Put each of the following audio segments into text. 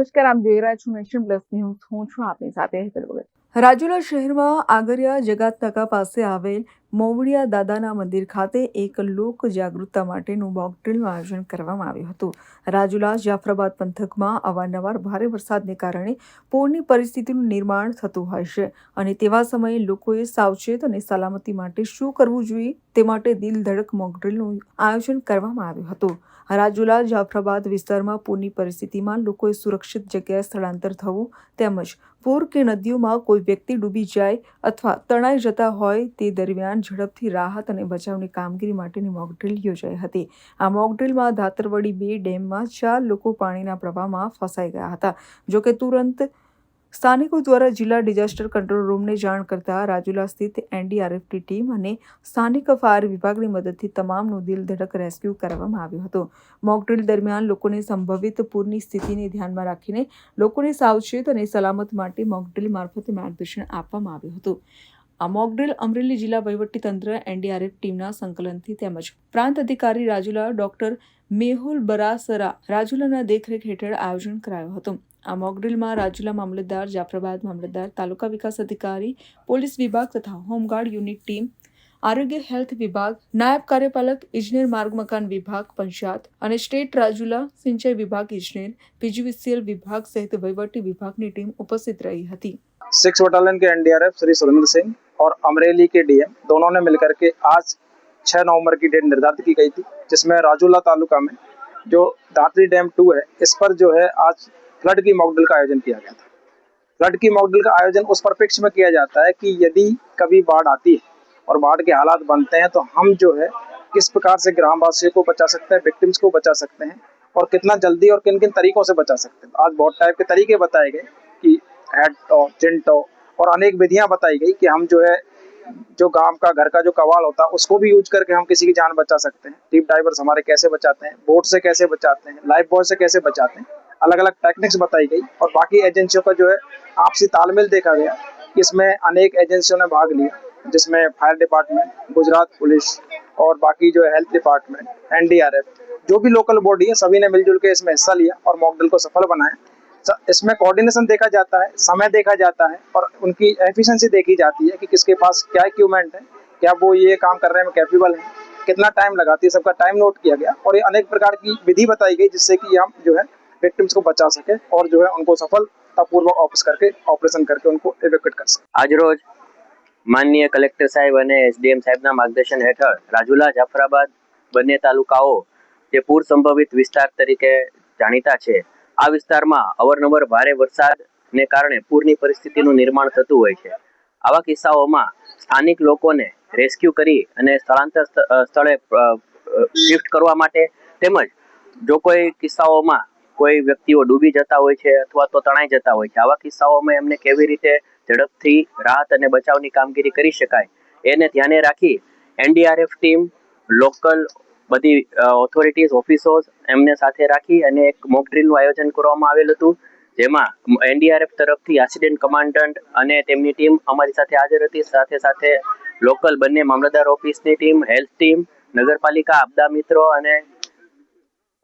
નમસ્કાર આપ જોઈ રહ્યા છો નેશન પ્લસ ન્યૂઝ હું છું આપની સાથે, હેતલ ભગત રાજુલા શહેરમાં આગરિયા જગાતનાકા પાસે આવેલ મોવડિયા દાદાના મંદિર ખાતે એક લોક જાગૃતતા માટેનું મોકડ્રીલનું આયોજન કરવામાં આવ્યું હતું. રાજુલા જાફરાબાદ પંથકમાં અવારનવાર ભારે વરસાદને કારણે પૂરની પરિસ્થિતિનું નિર્માણ થતું હોય છે અને તેવા સમયે લોકોએ સાવચેત અને સલામતી માટે શું કરવું જોઈએ તે માટે દિલ ધડક મોકડ્રીલનું આયોજન કરવામાં આવ્યું હતું. રાજુલા જાફરાબાદ વિસ્તારમાં પૂરની પરિસ્થિતિમાં લોકોએ સુરક્ષિત જગ્યાએ સ્થળાંતર થવું તેમજ પૂર કે નદીઓમાં કોઈ વ્યક્તિ ડૂબી જાય અથવા તણાઈ જતા હોય તે દરમિયાન ઝડપથી રાહત અને બચાવની કામગીરી માટેની મોકડ્રીલ યોજાઈ હતી. આ મોકડ્રીલમાં ધાતરવડી બે ડેમમાં ચાર લોકો પાણીના પ્રવાહમાં ફસાઈ ગયા હતા. જોકે તુરંત સ્થાનિકો દ્વારા જિલ્લા ડિઝાસ્ટર કંટ્રોલ રૂમને જાણ કરતા રાજુલા સ્થિત એનડીઆરએફની ટીમ અને સ્થાનિક ફાયર વિભાગની મદદથી તમામનું દિલ ધડક રેસ્ક્યુ કરવામાં આવ્યું હતું. મોકડ્રીલ દરમિયાન લોકોને સંભવિત પૂરની સ્થિતિને ધ્યાનમાં રાખીને લોકોને સાવચેત અને સલામત માટે મોકડ્રીલ મારફતે માર્ગદર્શન આપવામાં આવ્યું હતું. આ મોકડ્રીલ અમરેલી જિલ્લા તંત્ર એનડીઆરએફ ટીમના સંકલનથી તેમજ પ્રાંત અધિકારી રાજુલા ડોક્ટર મેહુલ બરાસરા રાજુલાના દેખરેખ હેઠળ આયોજન કરાયું હતું. આ મોકડ્રીલમાં રાજુલા મામલતદાર, જાફરાબાદ મામલતદાર, તાલુકા વિકાસ અધિકારી, પોલીસ વિભાગ તથા હોમગાર્ડ યુનિટ ટીમ, આરોગ્ય હેલ્થ વિભાગ, નાયબ કાર્યપાલક, ઇજનેર માર્ગ મકાન વિભાગ, પંચાયત અને સ્ટેટ રાજુલા સિંચાઈ વિભાગ, ઇજનેર, પીજીવીસીએલ વિભાગ સહિત વહીવટી વિભાગની ટીમ ઉપસ્થિત રહી હતી. સિક્સ બટાલિયન કે એનડીઆરએફ શ્રી સુરેન્દ્ર સિંહ और अमरेली के डीएम दोनों ने मिलकर के आज 6 नवंबर की डेट निर्धारित की गई थी, जिसमें राजूला तालुका में जो दातरी डैम टू है, इस पर जो है आज फ्लड की मॉकड्रिल का आयोजन किया गया था। फ्लड की मॉकड्रिल का आयोजन उस परिप्रेक्ष्य में किया जाता है कि यदि कभी बाढ़ आती है और बाढ़ के हालात बनते हैं तो हम जो है किस प्रकार से ग्रामवासियों को बचा सकते हैं विक्टिम्स को बचा सकते हैं और कितना जल्दी और किन किन तरीकों से बचा सकते हैं। आज बहुत टाइप के तरीके बताए गए कि हेड टॉ चिन टॉ और अनेक विधियाँ बताई गई कि हम जो है, जो गाँव का, घर का जो कवाल होता है, उसको भी यूज़ करके हम किसी की जान बचा सकते हैं। डीप डाइवर्स हमारे कैसे बचाते हैं? बोट से कैसे बचाते हैं? लाइफ बॉय से कैसे बचाते हैं? अलग अलग टेक्निक्स बताई गई और बाकी एजेंसियों का जो है, आपसी तालमेल देखा गया इसमें अनेक एजेंसियों ने भाग लिया, जिसमें फायर डिपार्टमेंट गुजरात पुलिस और बाकी जो है हेल्थ डिपार्टमेंट एनडीआरएफ जो भी लोकल बॉडी है, सभी ने मिलजुल के इसमें हिस्सा लिया और मॉकड्रिल को सफल बनाया। इसमें कोऑर्डिनेशन देखा जाता है समय देखा जाता है और उनकी एफिशिएंसी देखी जाती है कि किसके पास क्या इक्विपमेंट है क्या वो ये काम करने में कैपेबल है कितना टाइम लगाती है सबका टाइम नोट किया गया और ये अनेक प्रकार की विधि बताई गई जिससे कि हम जो है विक्टिम्स को बचा सके और जो है उनको सफलतापूर्वक ऑफिस करके ऑपरेशन करके उनको एवेक्यूट कर सके આજરોજ માનનીય કલેક્ટર સાહેબ અને એસડીએમ સાહેબના માર્ગદર્શન હેઠળ રાજુલા જાફરાબાદ બંને તાલુકાઓ જે પૂર સંભવિત વિસ્તાર તરીકે જાણીતા છે આ વિસ્તારમાં અવારનવાર ભારે વરસાદને કારણે પૂરની પરિસ્થિતિનું નિર્માણ થતું હોય છે. આવા કિસ્સાઓમાં સ્થાનિક લોકોને રેસ્ક્યુ કરી અને સ્થળાંતર સ્થળે શિફ્ટ કરવા માટે તેમજ જો કોઈ કિસ્સાઓમાં કોઈ વ્યક્તિઓ ડૂબી જતા હોય છે અથવા તો તણાઈ જતા હોય છે, આવા કિસ્સાઓમાં એમને કેવી રીતે ઝડપથી રાહત અને બચાવની કામગીરી કરી શકાય, એને ધ્યાને રાખી એનડીઆરએફ ટીમ, લોકલ બધી ઓથોરિટીઝ ઓફિસો એમને સાથે રાખી અને એક મોક ડ્રીલનું આયોજન કરવામાં આવેલ હતું, જેમાં એનડીઆરએફ તરફથી આસિડન્ટ કમાન્ડન્ટ અને તેમની ટીમ અમારી સાથે હાજર હતી. સાથે સાથે લોકલ બંને મામલતદાર ઓફિસની ટીમ હેલ્થ ટીમ નગરપાલિકા, આપદા મિત્રો અને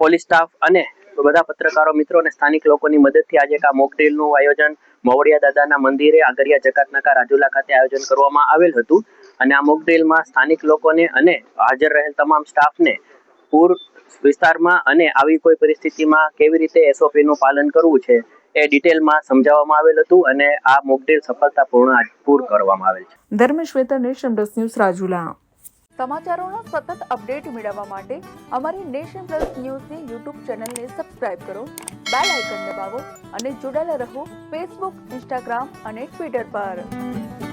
પોલીસ સ્ટાફ અને બધા પત્રકારો, મિત્રો અને સ્થાનિક લોકોની મદદથી આજે આ મોક ડ્રીલનું આયોજન મોવડિયા દાદાના મંદિરે, આગરિયા જકાતનાકા રાજુલા ખાતે આયોજન કરવામાં આવેલ હતું. અને આ મોકડ્રીલમાં સ્થાનિક લોકોને અને હાજર રહેલ તમામ સ્ટાફને પૂર વિસ્તારમાં અને આવી કોઈ પરિસ્થિતિમાં કેવી રીતે એસઓપીનું પાલન કરવું છે એ ડિટેલમાં સમજાવવામાં આવેલ હતું અને આ મોકડ્રીલ સફળતાપૂર્ણ પૂર કરવામાં આવેલ છે. Dharmashweta nation plus news Rajula. સમાચારોનો સતત અપડેટ મેળવવા માટે અમારી નેશન પ્લસ ન્યૂઝની યુટ્યુબ ચેનલને સબસ્ક્રાઇબ કરો બેલ આઇકન દબાવો અને જોડાયેલા રહો ફેસબુક ઇન્સ્ટાગ્રામ અને ટ્વિટર પર.